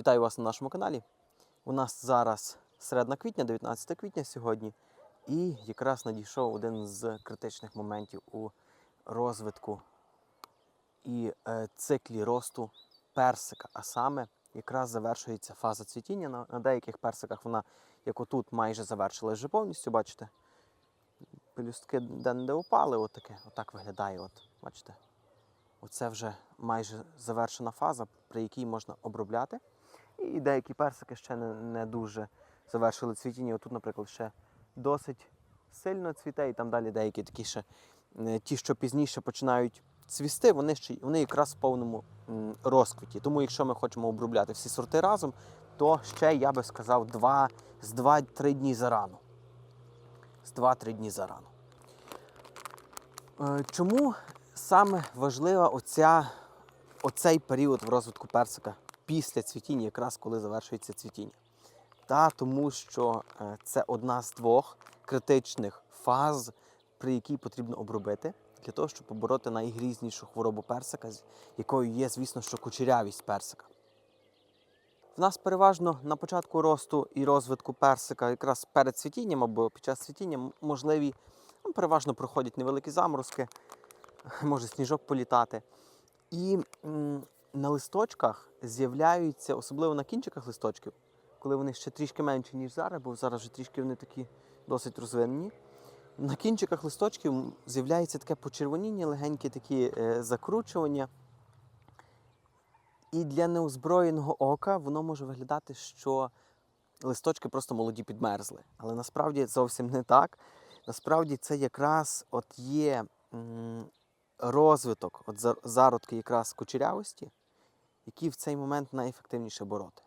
Вітаю вас на нашому каналі. У нас зараз середина квітня, 19 квітня сьогодні, і якраз надійшов один з критичних моментів у розвитку і е, циклі росту персика. А саме якраз завершується фаза цвітіння. На, деяких персиках вона, як отут, майже завершилась вже повністю, бачите? Пелюстки де-не-де упали, отаке, отак виглядає. От, бачите? Оце вже майже завершена фаза, при якій можна обробляти. І деякі персики ще не, не дуже завершили цвітіння. Отут, наприклад, ще досить сильно цвіте, і там далі деякі такі ще ті, що пізніше починають цвісти, вони ще вони якраз в повному розквіті. Тому, якщо ми хочемо обробляти всі сорти разом, то ще я би сказав два, з 2-3 дні зарано. З 2-3 дні зарано. Е, Чому саме важлива оця, оцей період в розвитку персика після цвітіння, якраз коли завершується цвітіння? Та тому що е, це одна з двох критичних фаз, при якій потрібно обробити, для того, щоб побороти найгрізнішу хворобу персика, якою є, звісно, що кучерявість персика. В нас переважно на початку росту і розвитку персика, якраз перед цвітінням або під час цвітіння, можливі, ну, переважно проходять невеликі заморозки, може сніжок політати. І на листочках з'являються, особливо на кінчиках листочків, коли вони ще трішки менші, ніж зараз, бо зараз вже трішки вони такі досить розвинені. На кінчиках листочків з'являється таке почервоніння, легенькі такі е, закручування. І для неозброєного ока воно може виглядати, що листочки просто молоді підмерзли. Але насправді зовсім не так. Насправді це якраз от є розвиток, от зародки якраз кучерявості, які в цей момент найефективніше бороти.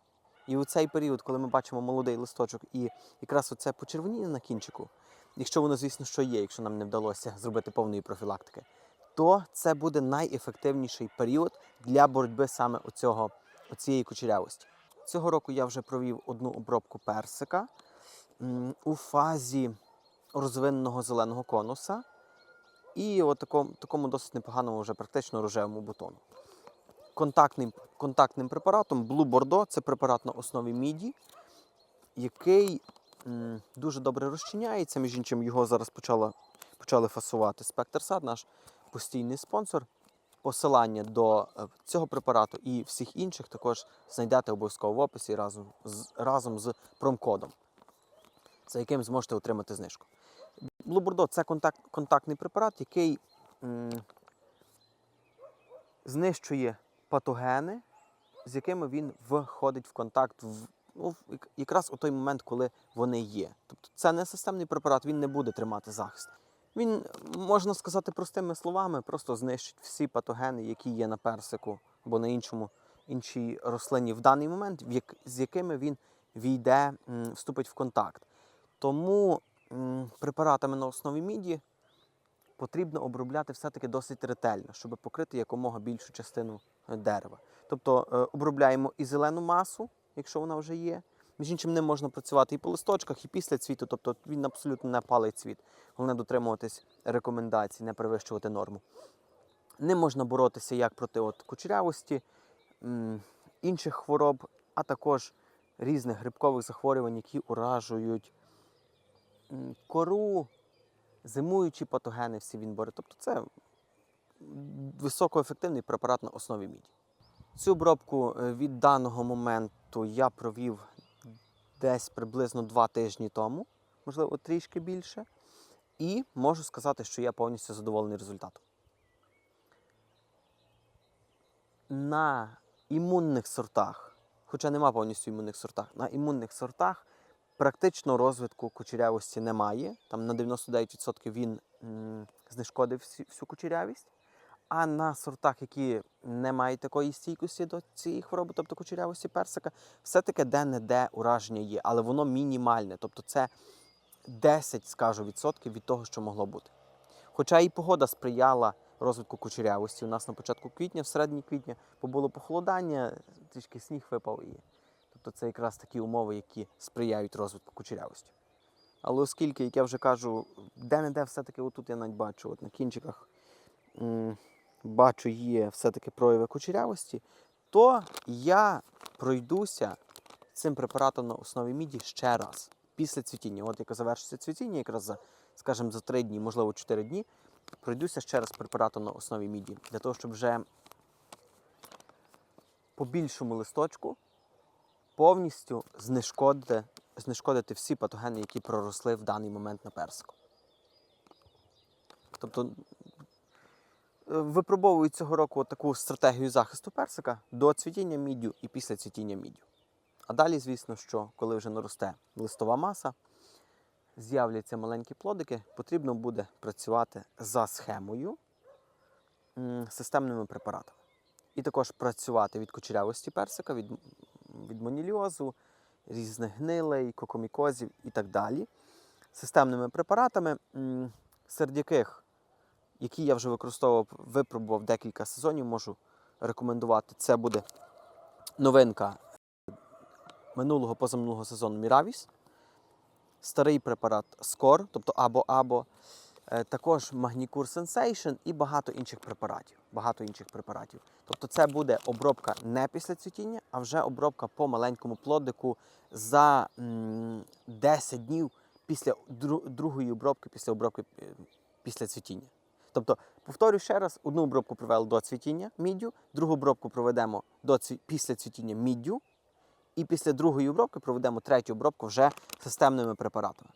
І у цей період, коли ми бачимо молодий листочок і якраз оце почервоніння на кінчику, якщо воно, звісно, що є, якщо нам не вдалося зробити повної профілактики, то це буде найефективніший період для боротьби саме оцього, оцієї кучерявості. Цього року я вже провів одну обробку персика у фазі розвиненого зеленого конуса і от такому, такому досить непоганому вже практично рожевому бутону. Контактним, контактним препаратом Blue Bordeaux це препарат на основі міді, який м, дуже добре розчиняється. Між іншим, його зараз почала, почали фасувати Спектр Сад, наш постійний спонсор. Посилання до е, цього препарату і всіх інших також знайдете обов'язково в описі разом з, разом з промкодом, за яким зможете отримати знижку. Bordeaux – це контакт, контактний препарат, який м, знищує патогени, з якими він входить в контакт в, ну, якраз у той момент, коли вони є. Тобто це не системний препарат, він не буде тримати захист. Він, можна сказати простими словами, просто знищить всі патогени, які є на персику або на іншому, іншій рослині в даний момент, в як, з якими він війде, вступить в контакт. Тому препаратами на основі міді потрібно обробляти все-таки досить ретельно, щоб покрити якомога більшу частину е, дерева. Тобто е, обробляємо і зелену масу, якщо вона вже є. Між іншим, ним можна працювати і по листочках, і після цвіту, тобто він абсолютно не палить цвіт. Головне дотримуватись рекомендацій, не перевищувати норму. Ним можна боротися як проти от, кучерявості, інших хвороб, а також різних грибкових захворювань, які уражують кору, зимуючі патогени, всі він бореться. Тобто це високоефективний препарат на основі міді. Цю обробку е, від даного моменту я провів десь приблизно два тижні тому, можливо, трішки більше. І можу сказати, що я повністю задоволений результатом. На імунних сортах, хоча нема повністю імунних сортах, на імунних сортах практично розвитку кучерявості немає. Там на 99% він м, знешкодив всю кучерявість. А на сортах, які не мають такої стійкості до цієї хвороби, тобто кучерявості персика, все-таки де-не-де ураження є, але воно мінімальне. Тобто це 10, скажу, відсотків від того, що могло бути. Хоча і погода сприяла розвитку кучерявості. У нас на початку квітня, в середині квітня, бо було похолодання, трішки сніг випав. І... Тобто це якраз такі умови, які сприяють розвитку кучерявості. Але оскільки, як я вже кажу, де-не-де все-таки отут я навіть бачу, от на кінчиках м, бачу, є все-таки прояви кучерявості, то я пройдуся цим препаратом на основі міді ще раз після цвітіння. От як завершиться цвітіння, якраз за, скажімо, за 3 дні, можливо, 4 дні, пройдуся ще раз препаратом на основі міді, для того, щоб вже по більшому листочку повністю знешкодити, знешкодити всі патогени, які проросли в даний момент на персику. Тобто випробовують цього року таку стратегію захисту персика до цвітіння міддю і після цвітіння міддю. А далі, звісно, що коли вже наросте листова маса, з'являться маленькі плодики, потрібно буде працювати за схемою системними препаратами. І також працювати від кучерявості персика, від, від моніліозу, різних гнилей, кокомікозів і так далі. Системними препаратами, серед яких, які я вже використовував, випробував декілька сезонів, можу рекомендувати. Це буде новинка минулого позаминулого сезону Міравіс, старий препарат Скор, тобто або-або, е, також Магнікур Sensation і багато інших препаратів. Багато інших препаратів. Тобто це буде обробка не після цвітіння, а вже обробка по маленькому плодику за 10 днів після другої обробки, після обробки е, після цвітіння. Тобто, повторюю ще раз, одну обробку провели до цвітіння міддю, другу обробку проведемо до цві... після цвітіння міддю, і після другої обробки проведемо третю обробку вже системними препаратами.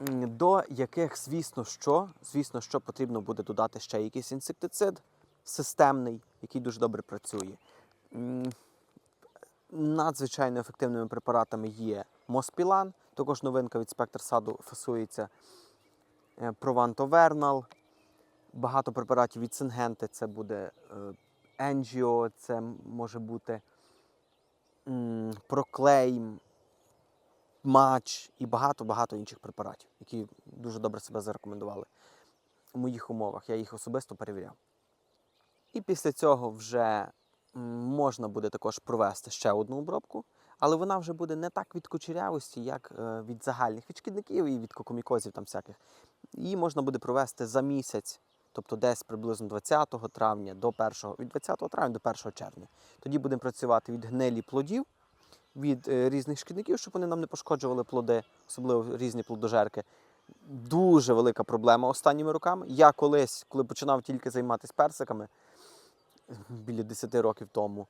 До яких, звісно, що, звісно, що потрібно буде додати ще якийсь інсектицид системний, який дуже добре працює. Надзвичайно ефективними препаратами є Моспілан, також новинка від спектр саду фасується Прованто-Вернал, багато препаратів від Сингенти, це буде Енджіо, це може бути Проклейм, Матч і багато-багато інших препаратів, які дуже добре себе зарекомендували у моїх умовах. Я їх особисто перевіряв. І після цього вже можна буде також провести ще одну обробку, але вона вже буде не так від кучерявості, як е, від загальних від шкідників і від кокомікозів там всяких. Її можна буде провести за місяць, тобто десь приблизно 20 травня до 1, від 20 травня до 1 червня. Тоді будемо працювати від гнилі плодів, від е, різних шкідників, щоб вони нам не пошкоджували плоди, особливо різні плодожерки. Дуже велика проблема останніми роками. Я колись, коли починав тільки займатися персиками, біля 10 років тому,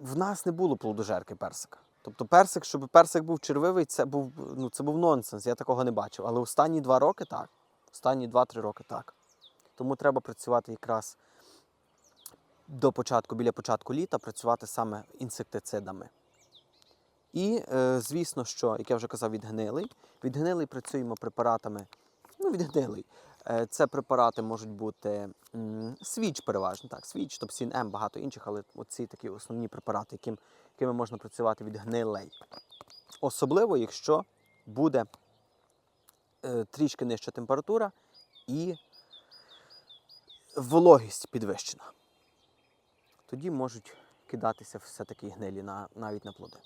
в нас не було плодожерки персика. Тобто персик, щоб персик був червивий, це був, ну, це був нонсенс, я такого не бачив. Але останні два роки так. Останні 2-3 роки так. Тому треба працювати якраз до початку, біля початку літа, працювати саме інсектицидами. І, е, звісно, що, як я вже казав, від гнилий. Від гнилий працюємо препаратами. Ну, від гнилий. Е, Це препарати можуть бути свіч переважно, так, свіч, топсін М, багато інших, але оці такі основні препарати, яким, якими можна працювати від гнилей. Особливо, якщо буде е, трішки нижча температура і вологість підвищена. Тоді можуть кидатися все-таки гнилі на, навіть на плоди.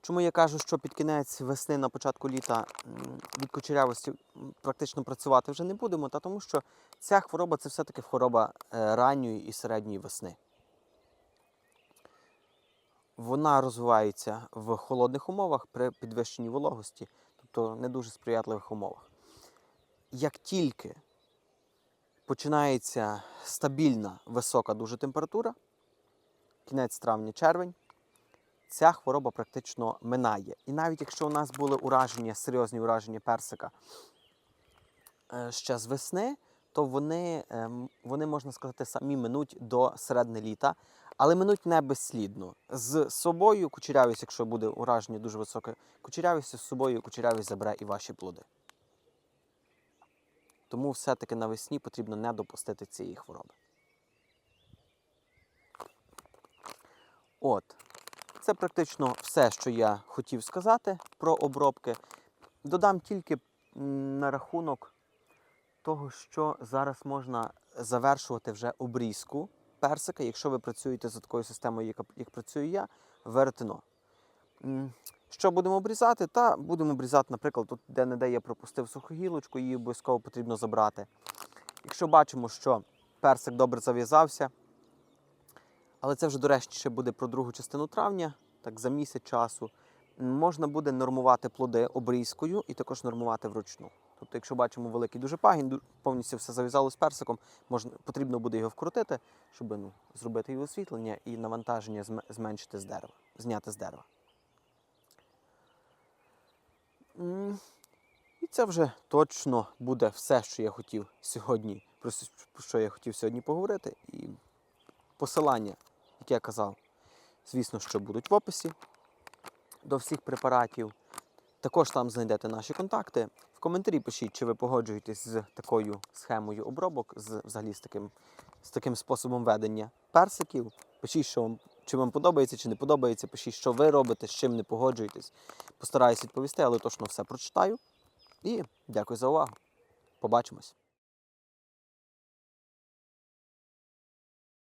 Чому я кажу, що під кінець весни на початку літа від кучерявості практично працювати вже не будемо, та тому що ця хвороба це все-таки хвороба е, ранньої і середньої весни. Вона розвивається в холодних умовах при підвищенні вологості, тобто не дуже сприятливих умовах. Як тільки починається стабільна висока дуже температура, кінець травня-червень, ця хвороба практично минає. І навіть якщо у нас були ураження, серйозні ураження персика е, ще з весни, то вони, ем, вони, можна сказати, самі минуть до середини літа, але минуть не безслідно. З собою кучерявість, якщо буде ураження дуже високе кучерявістю, з собою кучерявість забере і ваші плоди. Тому все-таки навесні потрібно не допустити цієї хвороби. От, це практично все, що я хотів сказати про обробки. Додам тільки на рахунок того, що зараз можна завершувати вже обрізку персика, якщо ви працюєте за такою системою, як працюю я, веретено. Що будемо обрізати? Та будемо обрізати, наприклад, тут де-не-де я пропустив суху гілочку, її обов'язково потрібно забрати. Якщо бачимо, що персик добре зав'язався, Але це вже, до речі, ще буде про другу частину травня, так за місяць часу. Можна буде нормувати плоди обрізкою і також нормувати вручну. Тобто, якщо бачимо великий дуже пагін, повністю все зав'язало з персиком, можна, потрібно буде його вкрутити, щоб ну, зробити його освітлення і навантаження зменшити з дерева, зняти з дерева. М, І це вже точно буде все, що я хотів сьогодні, про що я хотів сьогодні поговорити. І посилання, як я казав, звісно, що будуть в описі до всіх препаратів. Також там знайдете наші контакти. В коментарі пишіть, чи ви погоджуєтесь з такою схемою обробок, з, взагалі з таким, з таким способом ведення персиків. Пишіть, що вам, чи вам подобається, чи не подобається. Пишіть, що ви робите, з чим не погоджуєтесь. Постараюсь відповісти, але точно все прочитаю. І дякую за увагу. Побачимось.